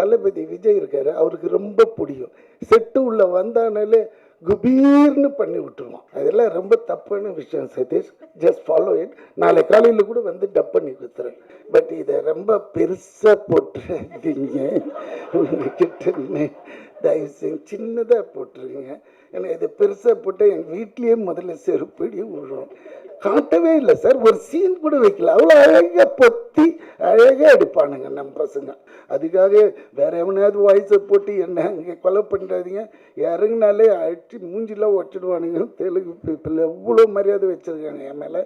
தளபதி விஜய் இருக்காரு அவருக்கு ரொம்ப பிடிக்கும். செட்டு உள்ள வந்தானாலே குபீர்னு பண்ணி விட்டுருவோம் அதெல்லாம் ரொம்ப தப்பான விஷயம் சதீஷ். ஜஸ்ட் ஃபாலோ இட் நாளை காலையில் கூட வந்து டப் பண்ணி கொடுத்துறேன். பட் இதை ரொம்ப பெருசாக போட்டுறீங்க உங்ககிட்ட தயவு செஞ்சு சின்னதாக போட்டிருக்கீங்க ஏன்னா இதை பெருசாக போட்டால் என் வீட்லேயே முதல்ல செருப்படி விழுறோம் காட்டவே இல்லை சார். ஒரு சீன் கூட வைக்கல. அவ்வளோ அழகாக பொத்தி அழகாக எடுப்பானுங்க நம்ம பசங்க. அதுக்காக வேற எவனையாவது வாய்ஸை போட்டு என்ன அங்கே கொலை பண்ணுறாதீங்க இறங்குனாலே அடிச்சு மூஞ்சிலாம் ஒட்டிடுவானுங்க. தெலுங்கு பீப்புள் எவ்வளோ மரியாதை வச்சுருக்காங்க என் மேலே.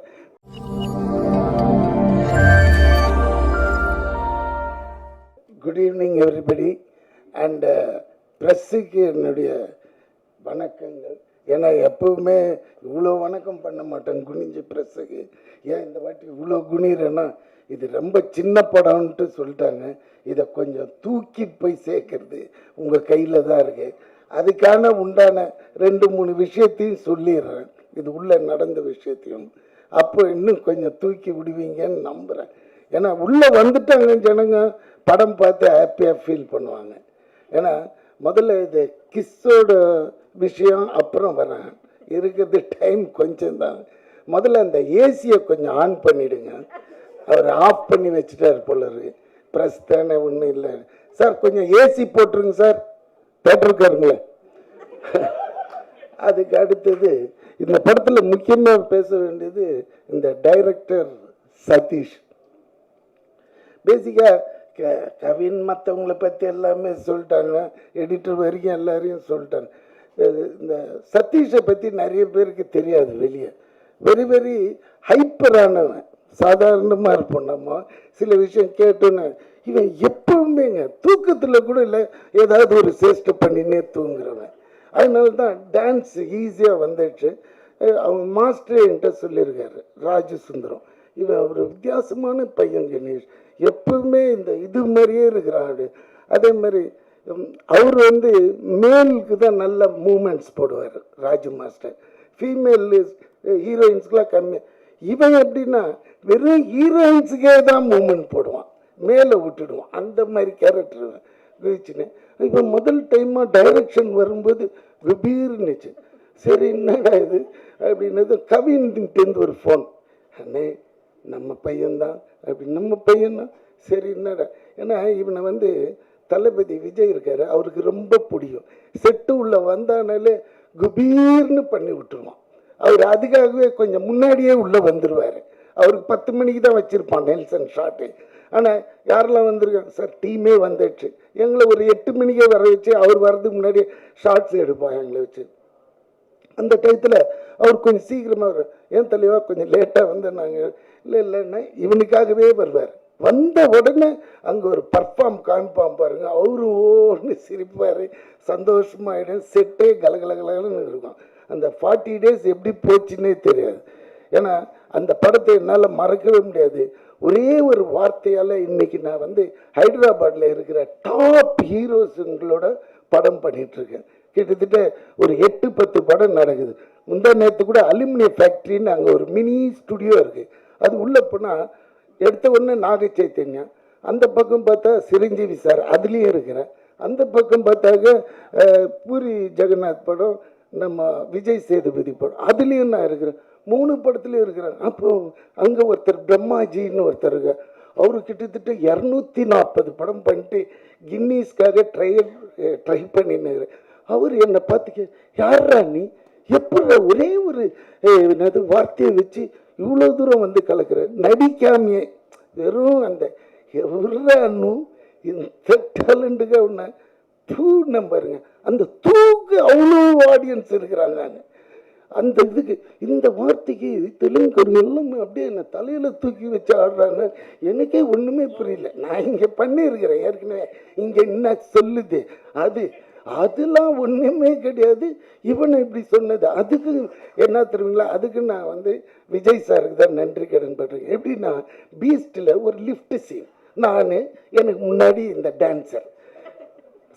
குட் ஈவினிங் எவ்ரிபடி அண்ட் ப்ரெஸ்ஸுக்கு என்னுடைய வணக்கங்கள். ஏன்னா எப்பவுமே இவ்வளோ வணக்கம் பண்ண மாட்டேன் குனிஞ்சு ப்ரெஸ்ஸுக்கு ஏன் இந்த வாட்டி இவ்வளோ குனிறேன்னா இது ரொம்ப சின்ன படம்ன்ட்டு சொல்லிட்டாங்க. இதை கொஞ்சம் தூக்கிட்டு போய் சேர்க்கறது உங்கள் கையில் தான் இருக்கு. அதுக்கான உண்டான ரெண்டு மூணு விஷயத்தையும் சொல்லிடுறேன். இது உள்ளே நடந்த விஷயத்தையும். அப்போ இன்னும் கொஞ்சம் தூக்கி விடுவீங்கன்னு நம்புகிறேன் ஏன்னா உள்ளே வந்துட்டாங்க ஜனங்க படம் பார்த்து ஹாப்பியாக ஃபீல் பண்ணுவாங்க. ஏன்னா முதல்ல இது கிஸ்ஸோட விஷயம் அப்புறம் வரேன். இருக்கிறது டைம் கொஞ்சம் தான் முதல்ல அந்த ஏசியை கொஞ்சம் ஆன் பண்ணிவிடுங்க அவர் ஆஃப் பண்ணி வச்சுட்டார் போல ப்ரெஸ் தானே ஒன்றும் இல்லை. சார் கொஞ்சம் ஏசி போட்டுருங்க சார் தேட்டருக்காருங்களே அதுக்கு அடுத்தது இந்த படத்தில் முக்கியமாக பேச வேண்டியது இந்த டைரக்டர் சதீஷ். பேசிக்காக கவின் மற்றவங்கள பற்றி எல்லாமே சொல்லிட்டாங்க. எடிட்டர் வரைக்கும் எல்லாரையும் சொல்லிட்டாங்க. இந்த சதீஷை பற்றி நிறைய பேருக்கு தெரியாது வெளியே. வெரி வெரி ஹைப்பரானவன் சாதாரணமாக இருப்போம் நம்ம. சில விஷயம் கேட்டோன்னு இவன் எப்பவுமேங்க தூக்கத்தில் கூட இல்லை ஏதாவது ஒரு சேஷ்டை பண்ணினே தூங்குறவன். அதனால தான் டான்ஸ் ஈஸியாக வந்துடுச்சு. அவங்க மாஸ்டர் என்கிட்ட சொல்லியிருக்காரு ராஜசுந்தரம். இவன் ஒரு வித்தியாசமான பையன் கணேஷ். எப்பவுமே இந்த இது மாதிரியே இருக்கிறாரு. அதே மாதிரி அவர் வந்து மேலுக்கு தான் நல்ல மூமெண்ட்ஸ் போடுவார் ராஜு மாஸ்டர். ஃபீமேல் ஹீரோயின்ஸ்க்குலாம் கம்மி. இவன் எப்படின்னா வெறும் ஹீரோயின்ஸுக்கே தான் மூமெண்ட் போடுவான். மேலே விட்டுடுவான். அந்த மாதிரி கேரக்டர் குதிச்சுன்னு இப்போ முதல் டைமாக டைரக்ஷன் வரும்போது விபீர்னுச்சு. சரி என்னடா இது? அப்படின்னது கவின்கிட்டேருந்து ஒரு ஃபோன் அண்ணே நம்ம பையன்தான் அப்படி நம்ம பையன்தான் சரி என்னடா? ஏன்னா இவனை வந்து தளபதி விஜய் இருக்காரு அவருக்கு ரொம்ப பிடிக்கும். செட்டு உள்ள வந்தானாலே குபீர்னு பண்ணி விட்டுருவான். அவர் அதுக்காகவே கொஞ்சம் முன்னாடியே உள்ளே வந்துடுவார் அவருக்கு பத்து மணிக்கு தான் வச்சுருப்பான் நெல்சன் ஷாட்டு. ஆனால் யாரெல்லாம் வந்திருக்காங்க? சார் டீமே வந்துடுச்சு எங்களை ஒரு எட்டு மணிக்கே வர வச்சு அவர் வர்றதுக்கு முன்னாடி ஷார்ட்ஸ் எடுப்பான் எங்களை வச்சு. அந்த டயத்தில் அவர் கொஞ்சம் சீக்கிரமாக வரும் ஏன் தலைவா கொஞ்சம் லேட்டாக வந்து நாங்கள் இல்லை இல்லைன்னா இவனுக்காகவே வருவார். வந்த உடனே அங்கே ஒரு பர்ஃபார்ம் காமிப்பான் பாருங்க. அவரு ஓன்னு சிரிப்பார். சந்தோஷமாயிடும். செட்டே கலகலகலன்னு இருக்கும். அந்த ஃபார்ட்டி டேஸ் எப்படி போச்சுன்னே தெரியாது. ஏன்னா அந்த படத்தை என்னால் மறக்கவே முடியாது. ஒரே ஒரு வார்த்தையால் இன்றைக்கி நான் வந்து ஹைதராபாத்தில் இருக்கிற டாப் ஹீரோஸுங்களோட படம் பண்ணிகிட்ருக்கேன் கிட்டத்தட்ட ஒரு எட்டு பத்து படம் நடக்குது. முந்தா நேற்று கூட அலுமினிய ஃபேக்ட்ரின்னு அங்கே ஒரு மினி ஸ்டுடியோ இருக்குது அது உள்ளே போனால் எடுத்த உடனே நாக சைத்தன்யம் அந்த பக்கம் பார்த்தா சிரஞ்சீவி சார் அதுலேயும் இருக்கிறேன். அந்த பக்கம் பார்த்தாக்க பூரி ஜெகநாத் படம் நம்ம விஜய் சேதுபதி படம் அதுலேயும் நான் இருக்கிறேன். மூணு படத்துலையும் இருக்கிறேன். அப்போ அங்கே ஒருத்தர் பிரம்மாஜின்னு ஒருத்தர் இருக்கார். அவர் கிட்டத்தட்ட இரநூத்தி நாற்பது படம் பண்ணிட்டு கின்னீஸ்க்காக ட்ரை ட்ரை பண்ணினாரு அவர் என்னை பார்த்துக்க யாரா நீ? எப்படி ஒரே ஒரு என்னது வார்த்தையை வச்சு இவ்வளோ தூரம் வந்து கலக்கிற? நடிக்காமையே. வெறும் அந்த எவ்வளோ இந்த டேலண்ட்டுக்கு அவனை தூண்ணம் பாருங்க. அந்த தூக்கு அவ்வளோ ஆடியன்ஸ் இருக்கிறாங்க அந்த இதுக்கு இந்த வார்த்தைக்கு தெலுங்கு எல்லாம் அப்படியே என்னை தலையில் தூக்கி வச்சு ஆடுறாங்க. எனக்கே ஒன்றுமே புரியல. நான் இங்கே பண்ணியிருக்கிறேன். ஏற்கனவே இங்கே என்ன சொல்லுது? அது அதெல்லாம் ஒன்றுமே கிடையாது. இவனை இப்படி சொன்னது. அதுக்கு என்ன தெரியுங்களா? அதுக்கு நான் வந்து விஜய் சாருக்கு தான் நன்றி கடன் பண்றேன் எப்படின்னா பீஸ்டில் ஒரு லிஃப்ட் சீன் நான் எனக்கு முன்னாடி இந்த டான்சர்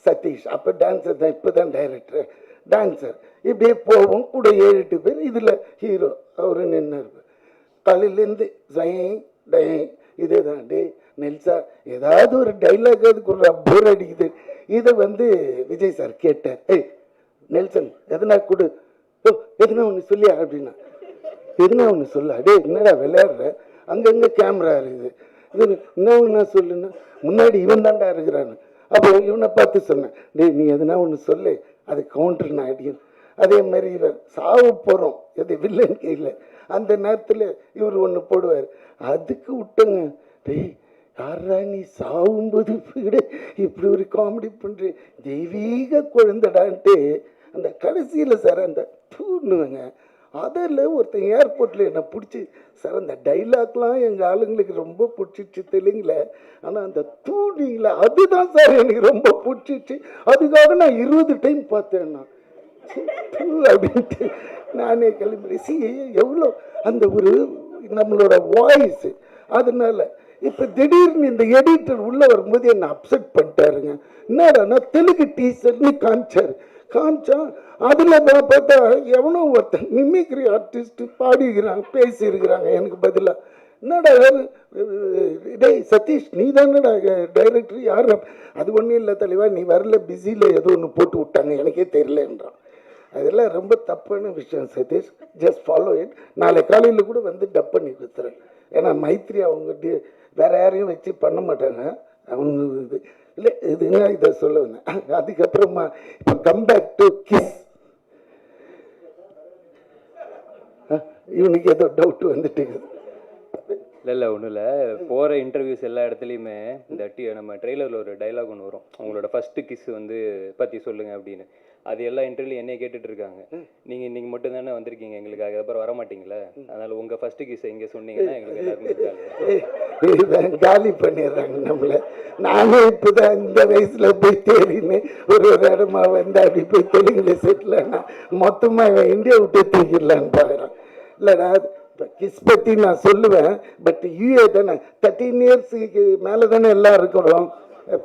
சதீஷ். அப்போ டான்ஸர் தான் இப்போ தான் டைரக்டர் டான்ஸர் இப்படியே போவோம். கூட ஏழு எட்டு பேர். இதில் ஹீரோ அவரு நின்று காலையிலேருந்து ஜெய் டை இதே தான் டே நெல்சா ஏதாவது ஒரு டைலாக் போர் அடிக்குது. இதை வந்து விஜய் சார் கேட்டேன் ஏய் நெல்சன் எதனா கொடு. ஓ எதுனா ஒன்று சொல்லியா அப்படின்னா. எதுனா ஒன்று சொல்ல. அடே என்னடா விளையாடுற? அங்கங்கே கேமரா இருக்குது. இது என்ன ஒன்று சொல்லுன்னா? முன்னாடி இவன் தான்டா இருக்கிறான்னு. அப்போ இவனை பார்த்து சொன்னேன். டேய் நீ எதுனா ஒன்று சொல்லு. அது கவுண்டர் நான் அடிக்கணும் அதே மாதிரி இவன் சாவு போகிறோம் எது வில்லன் கையில் அந்த நேரத்தில் இவர் ஒன்று போடுவார். அதுக்கு விட்டுங்க. டேய் யாரா நீ சாவும்போது கூட இப்படி ஒரு காமெடி பண்ணுற தெய்வீக குழந்தைடான்ட்டு அந்த கடைசியில் சார் அந்த தூண்ணுவேங்க அதில் ஒருத்தன் ஏர்போர்ட்டில் என்னை பிடிச்சி சார் அந்த டைலாக்லாம் எங்கள் ஆளுங்களுக்கு ரொம்ப பிடிச்சிச்சு தெலுங்கில். ஆனால் அந்த தூண்டிங்கள அதுதான் சார் எனக்கு ரொம்ப பிடிச்சிச்சு. அதுக்காக நான் இருபது டைம் பார்த்தேன் நான். அப்படின்ட்டு நானே கிளம்பி சி எவ்வளோ அந்த ஒரு நம்மளோட வாய்ஸ் அதனால இப்போ திடீர்னு இந்த எடிட்டர் உள்ளே வரும்போது என்னை அப்செட் பண்ணிட்டாருங்க. என்னடானா தெலுங்கு டீச்சர்னு காமிச்சார். காமிச்சா அதில் நான் பார்த்தா எவனோ ஒருத்தன் மிமிக்ரி ஆர்டிஸ்ட் பாடிக்கிறாங்க பேசியிருக்கிறாங்க. எனக்கு பதிலாக என்னடா டேய் சதீஷ் நீ தானடா டைரக்டர் யார்? அது ஒன்றும் இல்லை தலைவா நீ வரல பிஸியில் ஏதோ ஒன்று போட்டு விட்டாங்க. எனக்கே தெரியலன்றான். அதெல்லாம் ரொம்ப தப்பான விஷயம் சதீஷ். ஜஸ்ட் ஃபாலோ இட் நாளை காலையில் கூட வந்து டப் பண்ணி கொடுத்துறேன். ஏன்னா மைத்ரி அவங்க டி- வேற யாரையும் வச்சு பண்ண மாட்டாங்க. அவங்க இது இல்லை இதுங்க இதை சொல்ல வந்தேன் அதுக்கப்புறமா இப்போ கம்பேக் டு கிஸ் இவனுக்கு ஏதோ டவுட் வந்துட்டு இல்லை இல்லை ஒன்றும் இல்லை. போகிற இன்டர்வியூஸ் எல்லா இடத்துலையுமே இந்த டி நம்ம ட்ரெய்லரில் ஒரு டைலாக் ஒன்று வரும். உங்களோட ஃபஸ்ட்டு கிஸ் வந்து பற்றி சொல்லுங்கள் அப்படின்னு. அது எல்லா இன்டர்வியூ என்னைய கேட்டுட்டு இருக்காங்க நீங்கள் இன்னைக்கு மட்டும் தானே வந்திருக்கீங்க எங்களுக்காக? அப்புறம் வர மாட்டீங்களா? அதனால் உங்கள் ஃபஸ்ட்டு கிஸ் எங்கே சொன்னீங்கன்னா எங்களுக்கு இதான் காலி பண்ணிடுறாங்க நம்மள. நானும் இப்போதான் இந்த வயசுல போய் தேடின்னு ஒரு ஒரு இடமா வந்து அப்படி போய் தெலுங்குல செட்டில் ஆனா மொத்தமா இவன் இந்தியா விட்டு தூக்கிடலான்னு பார்க்குறான் இல்லைடா கிஸ் பற்றி நான் சொல்லுவேன் பட் யூஏ தானே. தேர்ட்டீன் இயர்ஸுக்கு மேலே தானே எல்லாம் இருக்கிறோம்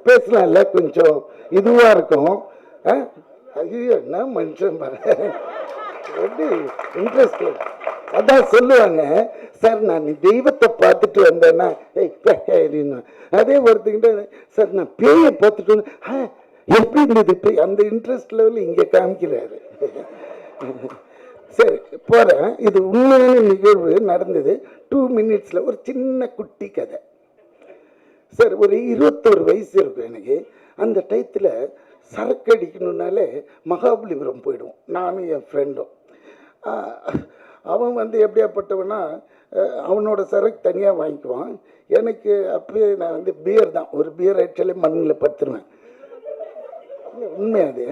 பேசலாம்ல கொஞ்சம். இதுவாக இருக்கும்? ஐயோ என்ன மனுஷன் பாரு. எப்படி இன்ட்ரெஸ்ட் அதான் சொல்லுவாங்க சார் நான் தெய்வத்தை பார்த்துட்டு வந்தேன்னா ஏய் அப்படின்னு அதே ஒருத்தங்கிட்ட சார் நான் பேயை பார்த்துட்டு வந்தேன் "ஆ, எப்படி இருந்தது? பேய் அந்த இன்ட்ரெஸ்ட் லெவலில் இங்கே காமிக்கிறாரு. சரி போகிறேன் இது உண்மையான நிகழ்வு நடந்தது. டூ மினிட்ஸில் ஒரு சின்ன குட்டி கதை. சார் ஒரு இருபத்தோரு வயசு இருக்கும் எனக்கு. அந்த டயத்தில் சரக்கு அடிக்கணுன்னாலே மகாபலிபுரம் போயிடுவோம் நானும் என் ஃப்ரெண்டும் அவன் வந்து எப்படியாப்பட்டவனா அவனோட சரக்கு தனியாக வாங்கிக்குவான். எனக்கு அப்பயே நான் வந்து பியர் தான். ஒரு பியர் ஆக்சுவலி மண்ணில் படுத்துருவேன் உண்மை அது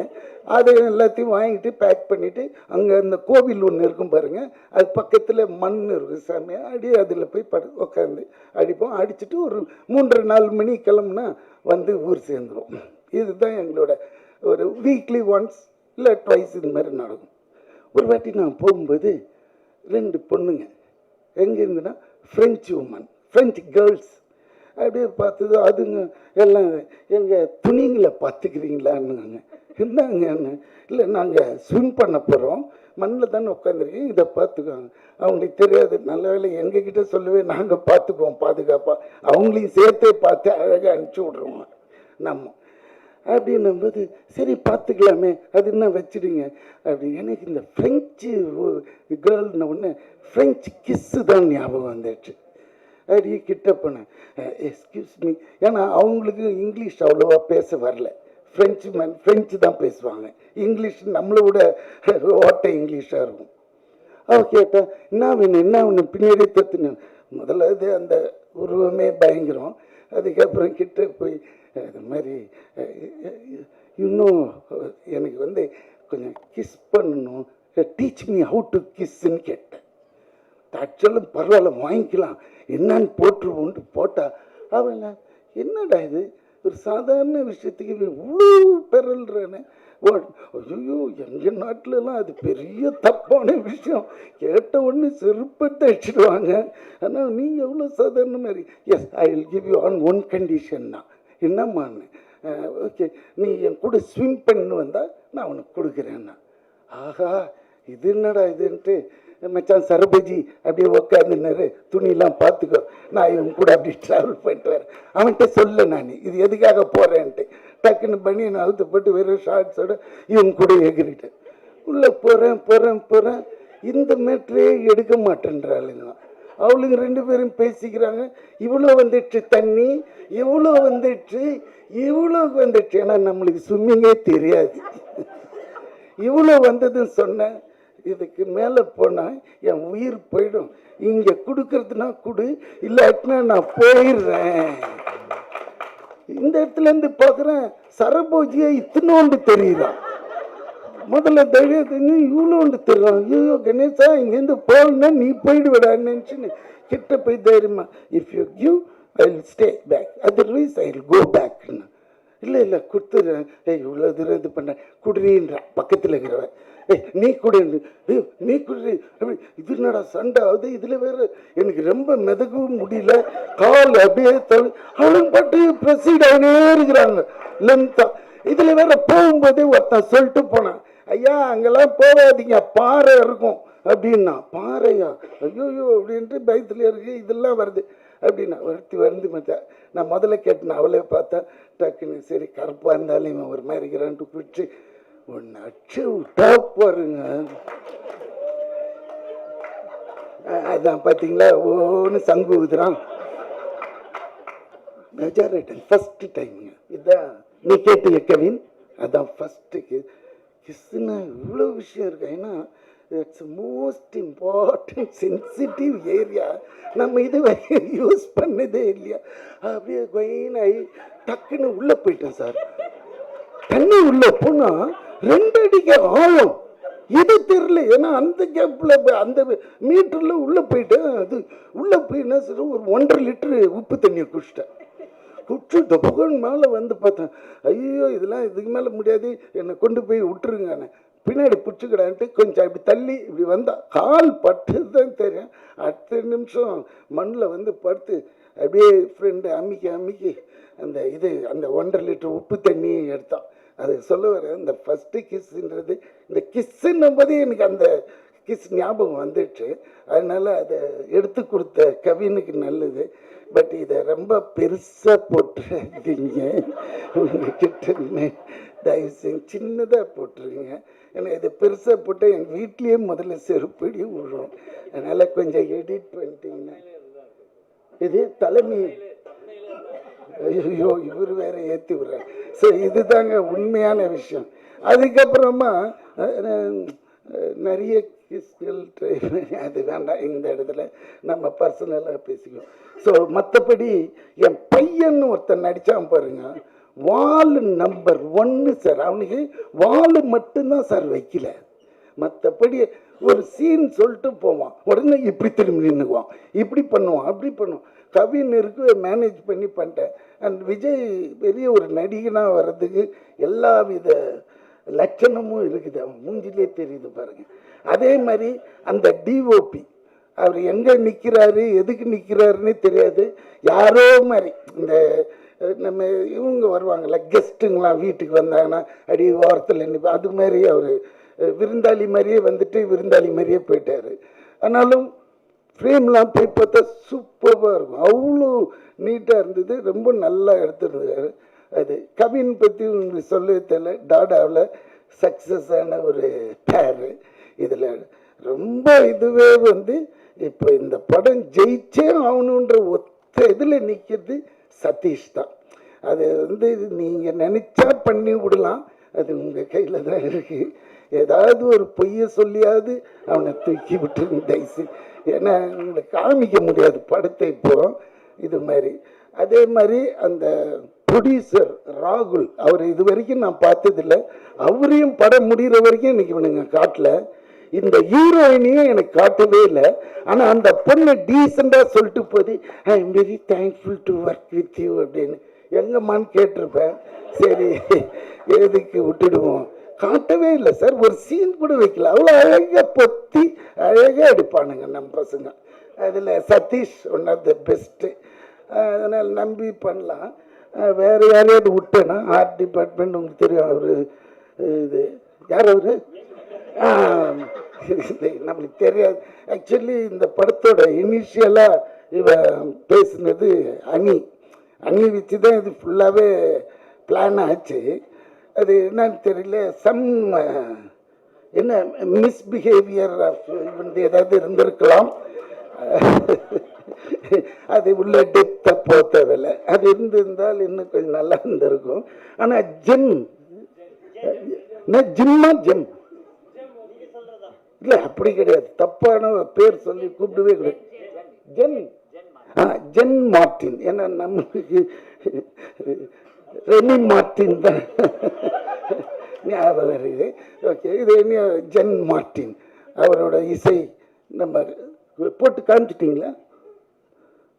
அது எல்லாத்தையும் வாங்கிட்டு பேக் பண்ணிவிட்டு அங்கே இந்த கோவில் ஒன்று இருக்கும் பாருங்கள் அது பக்கத்தில் மண் இருக்கும் சாமி. அடி அதில் போய் படு உட்காந்து அடிப்போம். அடிச்சுட்டு ஒரு மூன்று நாலு மணி கிளம்புனா வந்து ஊர் சேர்ந்துரும். இதுதான் எங்களோட ஒரு வீக்லி ஒன்ஸ் இல்லை ட்வைஸ் இது மாதிரி நடக்கும். ஒரு வாட்டி நான் போகும்போது ரெண்டு பொண்ணுங்க எங்கே இருந்துன்னா ஃப்ரெஞ்சு உமன் ஃப்ரெஞ்சு கேர்ள்ஸ் அப்படியே பார்த்தது அதுங்க எல்லாம் எங்கள் துணிங்களை பார்த்துக்கிறீங்களான்னுங்க. என்னங்க இல்லை நாங்கள் ஸ்விம் பண்ண போகிறோம் மண்ணில் தானே உட்காந்துருக்கீங்க இதை பார்த்துக்கோங்க. அவங்களுக்கு தெரியாது. நல்ல வேலை எங்ககிட்ட சொல்லவே நாங்கள் பார்த்துக்குவோம் பாதுகாப்பாக அவங்களையும் சேர்த்தே பார்த்து அழகாக அனுப்பிச்சி விட்ருவோம் நம்ம அப்படின்னும்போது சரி பார்த்துக்கலாமே அது என்ன வச்சிடுங்க? அப்படி எனக்கு இந்த ஃப்ரெஞ்சு கேர்ள்ன உடனே ஃப்ரெஞ்சு கிஸ்ஸு தான் ஞாபகம் வந்துடுச்சு. அப்படி கிட்ட போனேன். எக்ஸ்கியூஸ் மீ ஏன்னா அவங்களுக்கு இங்கிலீஷ் அவ்வளோவா பேச வரல. ஃப்ரெஞ்சு மேன் ஃப்ரெஞ்சு தான் பேசுவாங்க. இங்கிலீஷ் நம்மளை விட ஓட்டை இங்கிலீஷாக இருக்கும். அவ கேட்டால் என்ன வேணும் என்ன வேணும்? பின்னாடி தத்துனேன் முதல்ல இது அந்த உருவமே பயங்கரம். அதுக்கப்புறம் கிட்ட போய் அது மாதிரி இன்னும் எனக்கு வந்து கொஞ்சம் கிஸ் பண்ணணும். டீச் மீ ஹவு டு கிஸ்ன்னு கேட்டேன். ஆக்சுவலும் பரவாயில்ல வாங்கிக்கலாம். என்னன்னு போட்டுருவோன்ட்டு போட்டா அவன் என்னடா இது? ஒரு சாதாரண விஷயத்துக்கு இவ்வளோ பெறல்றேன்னு. ஐயோ எங்கள் நாட்டிலலாம் அது பெரிய தப்பான விஷயம். கேட்ட உடனே செருப்பத்தை அடிச்சிடுவாங்க ஆனால் நீ எவ்வளோ சாதாரண மாதிரி? Yes I will give you on one கண்டிஷன்னா என்னம்மான்னு ஓகே நீ என் கூட ஸ்விம் பண்ணு வந்தால் நான் உனக்கு கொடுக்குறேன்னா ஆஹா இது என்னடா இதுன்ட்டு. மச்சான் சரபஜி அப்படியே உக்காந்துனாரு துணியெல்லாம் பார்த்துக்கோ. நான் இவன் கூட அப்படி ட்ராவல் பண்ணிட்டு வரேன். அவன்கிட்ட சொல்ல நான். இது எதுக்காக போகிறேன்ட்டு டக்குன்னு பண்ணி நான் அவுத்து போட்டு வெறும் ஷார்ட்ஸோட இவன் கூட எகிரிட்டேன் உள்ளே போகிறேன் போகிறேன் போகிறேன். இந்த மேட்ரே எடுக்க மாட்டேன்றாளுங்க. அவளுங்க ரெண்டு பேரும் பேசிக்கிறாங்க. இவ்வளோ வந்துடுச்சு தண்ணி இவ்வளோ வந்துடுச்சு இவ்வளோ வந்துடுச்சு. ஏன்னா நம்மளுக்கு ஸ்விம்மிங்கே தெரியாது. இவ்வளோ வந்ததுன்னு சொன்னேன். இதுக்கு மேலே போனால் என் உயிர் போயிடும். இங்கே கொடுக்கறதுனா கொடு இல்லாட்டினா நான் போயிடுறேன். இந்த இடத்துல இருந்து பார்க்குறேன் சரபோஜியை இத்தினோண்டு தெரியுதான் முதல்ல தைரியத்துக்கு இவ்வளோண்டு தெரியும். ஐயோ கணேசா இங்கேருந்து போகணுன்னா நீ போயிடுவிடான்னு நினச்சின்னு கிட்ட போய் தைரியமா if you give I will stay back otherwise I will go பேக்னு இல்லை இல்லை கொடுத்துட்றேன். ஏய் இவ்வளோ தூரம் இது பண்ண குடுறீன்ற பக்கத்தில் இருக்கிறவன். ஏய் நீ குடு ஏய் நீ குடு. அப்படி இது என்னடா சண்டை? ஆகுது இதில் வேற எனக்கு ரொம்ப மிதக்கவும் முடியல. கால் அப்படியே தள்ளு அவளும் பட்டு ப்ரெசீட் ஆகினே இருக்கிறாங்க. லென்த்தாக இதில் வேற போகும்போதே ஒருத்தன் சொல்லிட்டு போனான். ஐயா அங்கெல்லாம் போகாதீங்க பாறை இருக்கும். அப்படின்னா பாறையா? ஐயோயோ அப்படின்ட்டு பயத்தில் இருக்கு இதெல்லாம் வருது. அப்படின்னா வருத்தி வந்து மச்சான் நான் முதல்ல கேட்டேன் அவளே பார்த்தா டக்குன்னு சரி கருப்பாக இருந்தாலும் இவன் ஒரு மாதிரி இருக்கிறான்ட்டு பிடிச்சி ஒன்று அச்சு விட்டா பாருங்க. அதான் பார்த்தீங்களா ஒன்று சங்கு ஊதுறான். மெஜாரிட்டன் ஃபஸ்ட்டு டைமுங்க இதான் நீ கேட்டு கவின்? அதான் ஃபஸ்ட்டு கிஸ்ஸுன்னா இவ்வளோ விஷயம் இருக்கு. ஏன்னா it's most important sensitive area நம்ம இது வரைக்கும் யூஸ் பண்ணதே இல்லையா? அப்படியே கொயின் ஆகி டக்குன்னு உள்ளே போயிட்டேன் சார். தண்ணி உள்ள போனால் ரெண்டு அடிக்கு ஆழம். இது தெரியல. ஏன்னா அந்த கேப்பில் அந்த மீட்டரில் உள்ளே போயிட்டேன். அது உள்ளே போய் என்ன ஒரு ஒன்றரை லிட்டரு உப்பு தண்ணியை குடிச்சிட்டேன். குடிச்சு இந்த மேலே வந்து பார்த்தேன். ஐயோ இதெல்லாம் இதுக்கு மேலே முடியாது. என்னை கொண்டு போய் விட்டுருங்கண்ணே பின்னாடி பிடிச்சிக்கிடான்ட்டு கொஞ்சம் அப்படி தள்ளி இப்படி வந்தால் கால் பட்டது தான் தெரியும். அடுத்த நிமிஷம் மண்ணில் வந்து படுத்து அப்படியே ஃப்ரெண்டு அம்மிக்கி அம்மிக்கி அந்த இது அந்த ஒன்றரை லிட்டர் உப்பு தண்ணியை எடுத்தான். அது சொல்ல வர இந்த ஃபஸ்ட்டு கிஸ்ஸுன்றது இந்த கிஸ்ஸுன்னும் போதே எனக்கு அந்த கிஸ் ஞாபகம் வந்துடுச்சு. அதனால் அதை எடுத்து கொடுத்த கவினுக்கு நல்லது. பட் இதை ரொம்ப பெருசாக போட்டுறீங்க உங்ககிட்ட தயவு செஞ்சு சின்னதாக போட்டுருங்க. ஏன்னா இதை பெருசாக போட்டால் என் வீட்லேயே முதல்ல செருப்படி விழும். அதனால் கொஞ்சம் எடிட் பண்ணிட்டீங்கன்னா. இது தலைமை. ஐயோ இவர் வேற ஏற்றி விடுறார். சரி இதுதாங்க உண்மையான விஷயம். அதுக்கப்புறமா நிறைய கிஸ்கள் ட்ரை அது வேண்டாம். இந்த இடத்துல நம்ம பர்சனலாக பேசிக்குவோம். ஸோ மற்றபடி என் பையன் ஒருத்தன் நடித்தான் பாருங்க. வால் நம்பர் ஒன்று சார் அவனுக்கு வால் மட்டும்தான் சார் வைக்கல. மற்றபடி ஒரு சீன் சொல்லிட்டு போவான். உடனே இப்படி திரும்பி நின்றுக்குவான் இப்படி பண்ணுவான். அப்படி பண்ணுவான். கவின் இருக்கு மேனேஜ் பண்ணி பண்ணிட்டேன். அண்ட் விஜய் பெரிய ஒரு நடிகனாக வர்றதுக்கு எல்லா வித லட்சணமும் இருக்குது. அவன் மூஞ்சிலே தெரியுது பாருங்கள் அதே மாதிரி அந்த டிஓபி அவர் எங்கே நிற்கிறாரு எதுக்கு நிற்கிறாருன்னு தெரியாது. யாரோ மாதிரி இந்த நம்ம இவங்க வருவாங்கல்ல கெஸ்ட்டுங்களாம் வீட்டுக்கு வந்தாங்கன்னா அடி ஓரத்தில் நிற்ப அது மாதிரி அவர் விருந்தாளி மாதிரியே வந்துட்டு விருந்தாளி மாதிரியே போயிட்டார். ஆனாலும் ஃப்ரேம்லாம் போய் பார்த்தா சூப்பராக இருக்கும். அவ்வளோ நீட்டாக இருந்தது. ரொம்ப நல்லா எடுத்துருந்தாரு. அது கவின் பற்றி உங்களுக்கு சொல்லவே தெரியல. டாடாவில் சக்ஸஸ் ஆன ஒரு பேரு இதில் ரொம்ப இதுவே வந்து இப்போ இந்த படம் ஜெயிச்சே ஆகணுன்ற ஒத்த இதில் நிற்கிறது சதீஷ் தான். அது வந்து நீங்கள் நினச்சா பண்ணி விடலாம். அது உங்கள் கையில் தான் இருக்குது ஏதாவது ஒரு பொய்யை சொல்லியாவது அவனை தூக்கி விட்டுருங்க தைசு ஏன்னா உங்களை காமிக்க முடியாது படத்தை இப்போ. இது மாதிரி. அதே மாதிரி அந்த ப்ரொடியூசர் ராகுல் அவர் இது வரைக்கும் நான் பார்த்ததில்ல. அவரையும் படம் முடிகிற வரைக்கும் இன்னைக்கு இவனுங்க காட்டல. இந்த ஹீரோயினையும் எனக்கு காட்டவே இல்லை. ஆனால் அந்த பொண்ணு டீசெண்டாக சொல்லிட்டு போது I am very thankful to work with you அப்படின்னு எங்கம்மான்னு கேட்டிருப்பேன். சரி எதுக்கு விட்டுடுவோம். காட்டவே இல்லை சார் ஒரு சீன் கூட வைக்கல. அவ்வளோ அழகாக பொத்தி அழகாக எடுப்பானுங்க நம்ம பசங்க. அதில் Satish one of the best அதனால் நம்பி பண்ணலாம். வேறு யாரையாவது விட்டேன்னா ஆர்ட் டிபார்ட்மெண்ட் உங்களுக்கு தெரியும் அவர் இது யார் அவர்? நம்மளுக்கு தெரியாது. ஆக்சுவலி இந்த படத்தோட இனிஷியலாக இவ பேசினது அணி. அணி வச்சு தான் இது ஃபுல்லாகவே பிளான் ஆச்சு. அது என்னன்னு தெரியல. சம் என்ன மிஸ்பிஹேவியர் வந்து ஏதாவது இருந்திருக்கலாம். அது உள்ள டெப்த்தை போக தேவையில்ல. அது இருந்திருந்தால் இன்னும் கொஞ்சம் நல்லா இருந்திருக்கும். ஆனால் ஜிம் ஜிம்மா ஜிம் இல்லை அப்படி கிடையாது. தப்பான பேர் சொல்லி கூப்பிடவே கிடையாது. ஜென். Jen Martin. ஏன்னா நம்மளுக்கு ரெனி மார்ட்டின் தான். ஞாபகம் வருது ஓகே இது என்ன ஜென் மார்ட்டின். அவரோட இசை நம்ம போட்டு காமிச்சிட்டிங்களா?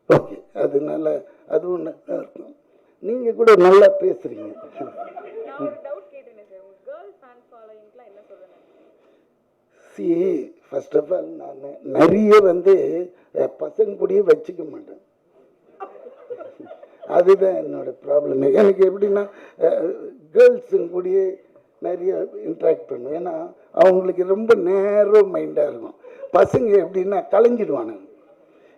ஓகே அது நல்லா அதுவும் நல்லா இருக்கும் நீங்கள் கூட நல்லா பேசுகிறீங்க நான் ஒரு டவுட் கேட்டேன் சார் உங்க கேர்ள் ஃபேன் ஃபாலோயிங்க்குலாம் என்ன சொல்லுங்க சி ஃபர்ஸ்ட் ஆஃப் ஆல் நான் நிறைய வந்து பசங்க கூடயே வச்சுக்க மாட்டேன். அதுதான் என்னோட ப்ராப்ளம் எனக்கு எப்படின்னா கேர்ள்ஸுங்க கூடயே நிறைய இன்ட்ராக்ட் பண்ணுவேன். ஏன்னா அவங்களுக்கு ரொம்ப நேரோ மைண்டாக இருக்கும். பசங்க எப்படின்னா கலைஞ்சிடுவானுங்க.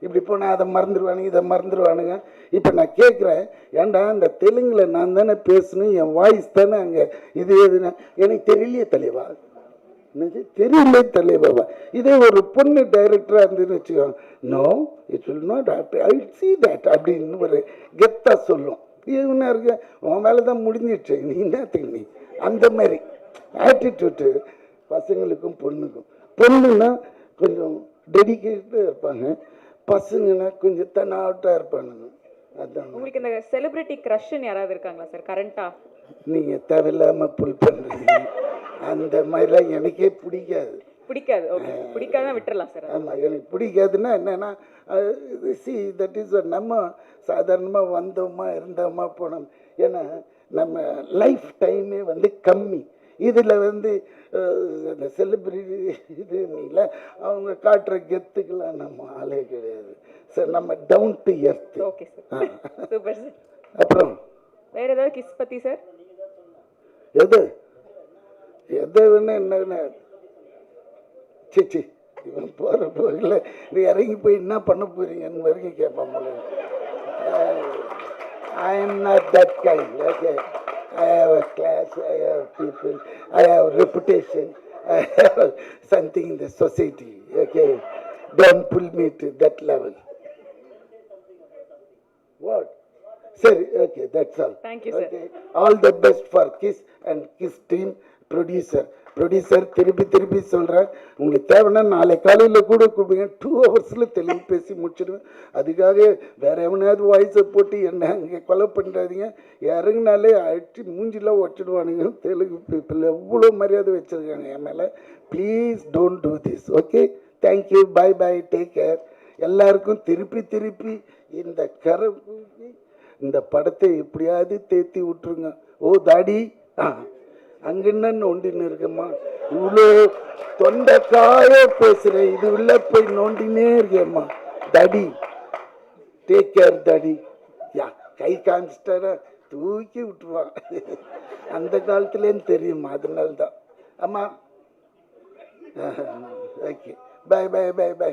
இப்படி போனால் அதை மறந்துடுவானுங்க இதை மறந்துடுவானுங்க. இப்போ நான் கேட்குறேன் ஏன்டா இந்த தெலுங்கில் நான் தானே பேசணும் என் வாய்ஸ் தானே அங்கே இது எதுனா எனக்கு தெரியலையே தலைவா. தெரியல தலைவா. இதே ஒரு பொண்ணு டைரக்டராக இருந்துன்னு வச்சுக்கோங்க. No it will not I see that அப்படின்னு ஒரு கெத்தாக சொல்லும். இவனா இருக்க? உன் வேலை தான் முடிஞ்சிடுச்சு. நீ என்னத்துக்கு நீ அந்த மாதிரி. ஆட்டிடியூட்டு பசங்களுக்கும் பொண்ணுக்கும். பொண்ணுன்னா கொஞ்சம் டெடிக்கேட்டாக இருப்பாங்க. பசங்கன்னா கொஞ்சம் தன்னாட்டாக இருப்பானுங்க. அதான் உங்களுக்கு இந்த செலிபிரிட்டி க்ரஷ்ன்னு யாராவது இருக்காங்களா சார் கரண்டா நீங்கள் தேவையில்லாமல் புல் பண்ணுறீங்க அந்த மாதிரிலாம் எனக்கே பிடிக்காது. பிடிக்காது. ஓகே பிடிக்காதான் விட்டுறலாம் சார் ஆமாம் எனக்கு பிடிக்காதுன்னா என்னென்னா சி தட் இஸ் நம்ம சாதாரணமாக வந்தோமா இருந்தோமா போனோம். ஏன்னா நம்ம லைஃப் டைமே வந்து கம்மி. இதில் வந்து இந்த செலிப்ரிட்டி இது இல்லை அவங்க காட்டுற கெத்துக்கெல்லாம் நம்ம ஆளே கிடையாது. சார் நம்ம down to earth okay sir super sir அப்புறம்? வேற ஏதாவது கிஸ் பத்தி சார் எது? எதை வேணா என்ன சிச்சி இவன் போகிற போகல நீ இறங்கி போய் என்ன பண்ண போறீங்கன்னு வரைக்கும் கேட்பான் போல I am not that kind okay I have a class, I have people, I have reputation, I have something in the society. Okay, don't pull me to that level. What? Sir, okay, that's all. Thank you, sir. All the best for KISS and KISS team producer. Producer திருப்பி திருப்பி சொல்கிறேன் உங்களுக்கு தேவைன்னா நாளை காலையில் கூட கூப்பிடுங்க. Two ஹவர்ஸில் தெளிவு பேசி முடிச்சிடுவேன். அதுக்காக வேறு எவனையாவது வாய்ஸை போட்டு என்ன அங்கே கொலை பண்ணுறாதீங்க இறங்குனாலே அடிச்சு மூஞ்சிலாம் ஒட்டிடுவானுங்க தெலுங்கு பீப்புள் எவ்வளோ மரியாதை வச்சுருக்காங்க என் மேலே. Please don't do this okay thank you bye bye take care எல்லாருக்கும் திருப்பி திருப்பி இந்த கரை இந்த படத்தை எப்படியாவது தேத்தி விட்டுருங்க. ஓ தாடி. ஆ. அங்கன்னு நோண்டின்னு இருக்கேம்மா இவ்வளோ தொண்டைக்காய பேசுகிறேன் இது உள்ள போய் நோண்டினே இருக்கேம்மா. தடி டேக் கேர் தடி. யா கை காமிச்சிட்டாரா தூக்கி விட்டுருவான் அந்த காலத்துலேருந்து தெரியுமா அதனால தான் ஆமாம் okay bye bye bye bye